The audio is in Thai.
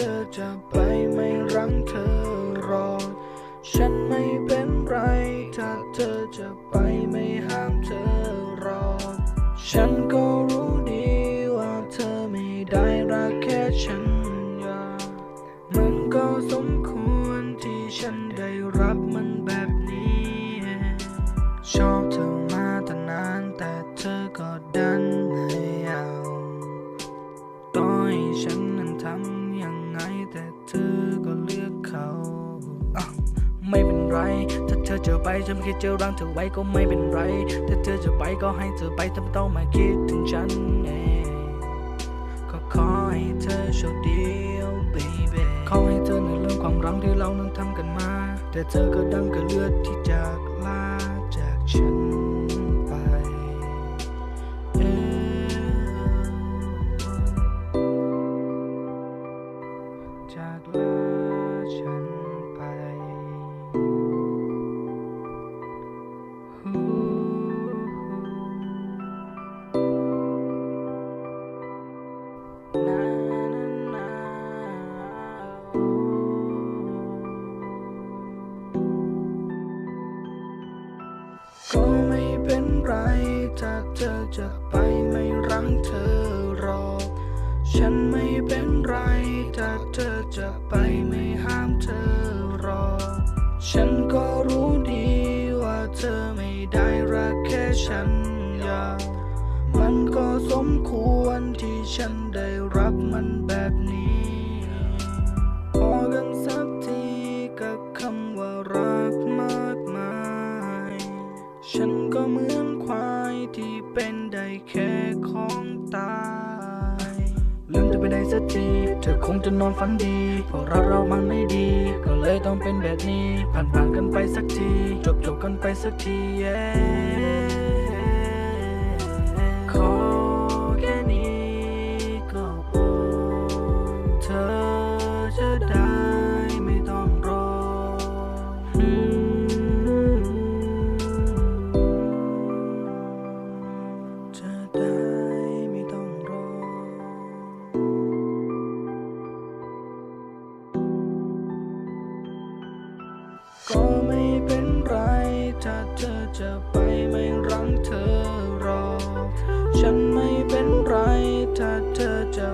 ธอจะไปไม่รั้งเธอรอ ฉันไม่เป็นไร ถ้าเธอจะไปไม่ห้ามเธอรอ ฉันก็รู้ดีว่าเธอไม่ได้รักแค่ฉันอย่ามันก็สมควรที่ฉันได้รับมันแบบนี้ ชอบเธอมาตั้งนานแต่เธอก็ดันไม่เอา เธอก็เลือกเขาไม่เป็นไร ถ้าเธอจะไปฉันไม่คิดจะรังเธอไว้ก็ไม่เป็นไร ถ้าเธอจะไปก็ให้เธอไปเธอไม่ต้องมาคิดถึงฉันเองก็ขอให้เธอโชคดี oh baby ขอให้เธอในเรื่องความรักที่เรานั้นทำกันมา แต่เธอก็ดังกับเลือดที่จากลาจากฉัน ฉันไป ก็ไม่เป็นไรถ้าเธอจะไปไม่รั้งเธอ ฉันไม่เป็นไร ถ้าเธอจะไปไม่ห้ามเธอรอ ฉันก็รู้ดีว่าเธอไม่ได้รักแค่ฉันอยากมันก็สมควรที่ฉันได้รับมันแบบนี้ ไปได้สักที เธอคงจะนอนฝันดีเพราะรักเรามันไม่ดี ก็เลยต้องเป็นแบบนี้ ผ่านผ่านกันไปสักที จบจบกันไปสักที yeah ก็ไม่เป็นไร ถ้าเธอจะไปไม่รังเธอรอ ฉันไม่เป็นไร ถ้าเธอจะ